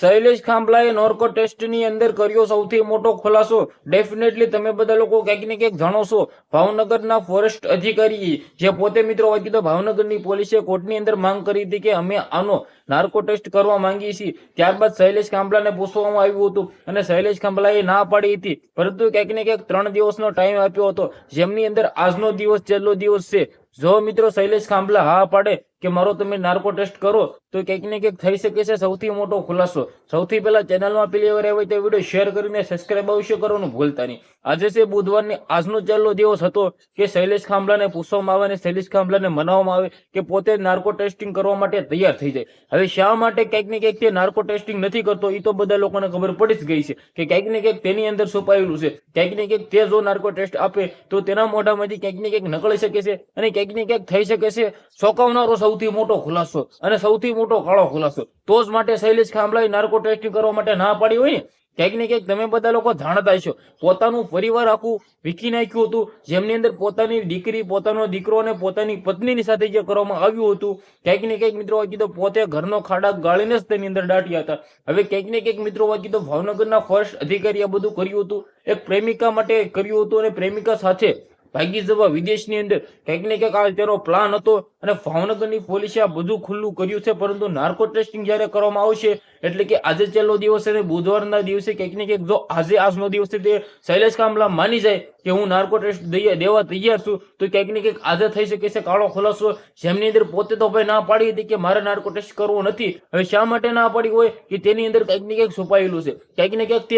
શૈલેષ ખાંભલાએ નોર્કો ટેસ્ટની અંદર કર્યો સૌથી મોટો ખુલાસો. ડેફિનેટલી તમે બધા લોકો ક્યાંક ને ક્યાંક જાણો છો ભાવનગરના ફોરેસ્ટ અધિકારી જે પોતે મિત્રો હોય કીધો ભાવનગરની પોલીસે કોર્ટની અંદર માંગ કરી હતી કે અમે આનો નાર્કો ટેસ્ટ કરવા માંગીએ છીએ. ત્યારબાદ શૈલેષ ખાંભલાને પૂછવામાં આવ્યું હતું અને શૈલેષ ખાંભલાએ ના પાડી હતી. પરંતુ ક્યાંક ને ક્યાંક ત્રણ દિવસનો ટાઈમ આપ્યો હતો. જેમની અંદર આજનો દિવસ, છેલ્લો દિવસ છે. જો મિત્રો શૈલેષ ખાંભલા હા પાડે કે મારો તમે નાર્કો ટેસ્ટ કરો, તો ક્યાંક ને ક્યાંક થઈ શકે છે સૌથી મોટો ખુલાસો. સૌથી પહેલા ચેનલમાં પેલી વાર આવે તો વીડિયો શેર કરીને સબસ્ક્રાઈબ અવશ્ય કરવાનું ભૂલતા નહીં. આજે છે બુધવારની આજનો ચાલો દિવસ હતો કે શૈલેષ ખાંભલાને પૂછવામાં આવે અને શૈલેષ ખાંભલાને મનાવવામાં આવે કે પોતે નાર્કો ટેસ્ટિંગ કરવા માટે તૈયાર થઈ જાય. હવે શા માટે ક્યાંક ને ક્યાંક તે નાર્કો ટેસ્ટિંગ નથી કરતો એ તો બધા લોકોને ખબર પડી જ ગઈ છે કે ક્યાંક ને ક્યાંક તેની અંદર છુપાયેલું છે. ક્યાંક ને ક્યાંક તે જો નાર્કો ટેસ્ટ આપે, તો તેના મોઢામાંથી ક્યાંક ને ક્યાંક નકળી શકે છે અને ક્યાંક ને ક્યાંક થઈ શકે છે. ચોંકાવનારો સૌથી મોટો ખુલાસો અને સૌથી મોટો કાળો ખુલાસો. તો જ માટે શૈલેષ ખાંભલાએ નાર્કો ટેસ્ટિંગ કરવા માટે ના પાડી હોય ને, ક્યાંક ને ક્યાંક તમે બધા લોકો જાણતા છો પોતાનું પરિવાર આખું વીખી નાખ્યું હતું, જેમની અંદર પોતાની દીકરી, પોતાનો દીકરો અને પોતાની પત્નીની સાથે જે કરવામાં આવ્યું હતું, ક્યાંક ને ક્યાંક મિત્રો વાંચી તો પોતે ઘરનો ખાડા ગાળીને જ તેની અંદર દાટ્યા હતા. હવે ક્યાંક ને ક્યાંક મિત્રો વાંચી તો ભાવનગરના ફર્સ્ટ અધિકારી આ બધું કર્યું હતું, એક પ્રેમિકા માટે કર્યું હતું અને પ્રેમિકા સાથે ભાગી જવા વિદેશની અંદર ક્યાંક ને ક્યાંક આ તેનો પ્લાન હતો. અને ભાવનગરની પોલીસે આ બધું ખુલ્લું કર્યું છે, પરંતુ નાર્કો ટેસ્ટિંગ જ્યારે કરવામાં આવશે, એટલે કે આજે છેલ્લો દિવસ અને બુધવારના દિવસે ક્યાંક ને ક્યાંક જો આજે આજનો દિવસ તે શૈલેષ કામલા માની જાય કે હું નાર્કો ટેસ્ટ દઈએ દેવા તૈયાર છું, તો ક્યાંક ને ક્યાંક આજે થઈ શકે છે કાળો ખુલાસો. જેમની અંદર પોતે તો ભાઈ ના પાડી હતી કે મારે નાર્કો ટેસ્ટ કરવો નથી, હવે શા માટે ના પાડી હોય કે તેની અંદર કંઈક ને ક્યાંક છુપાયેલું છે? ક્યાંક ને ક્યાંક તે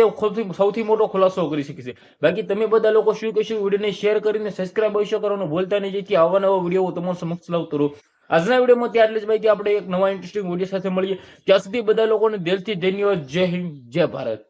સૌથી- મોટો ખુલાસો કરી શકે છે. બાકી તમે બધા લોકો શું કહેશો વિડીયોને શેર કરીને સબસ્ક્રાઈબ અવશ્ય કરવાનું ભૂલતા નહીં, જેથી આવા નવા વીડિયો તમારા સમક્ષ લાવતો રહું આજના વિડીયોમાં ત્યાં એટલે જ ભાઈ આપણે એક નવા ઇન્ટરેસ્ટિંગ વીડિયો સાથે મળીએ. ત્યાં સુધી બધા લોકોને દિલથી ધન્યવાદ. જય હિન્દ. જય ભારત.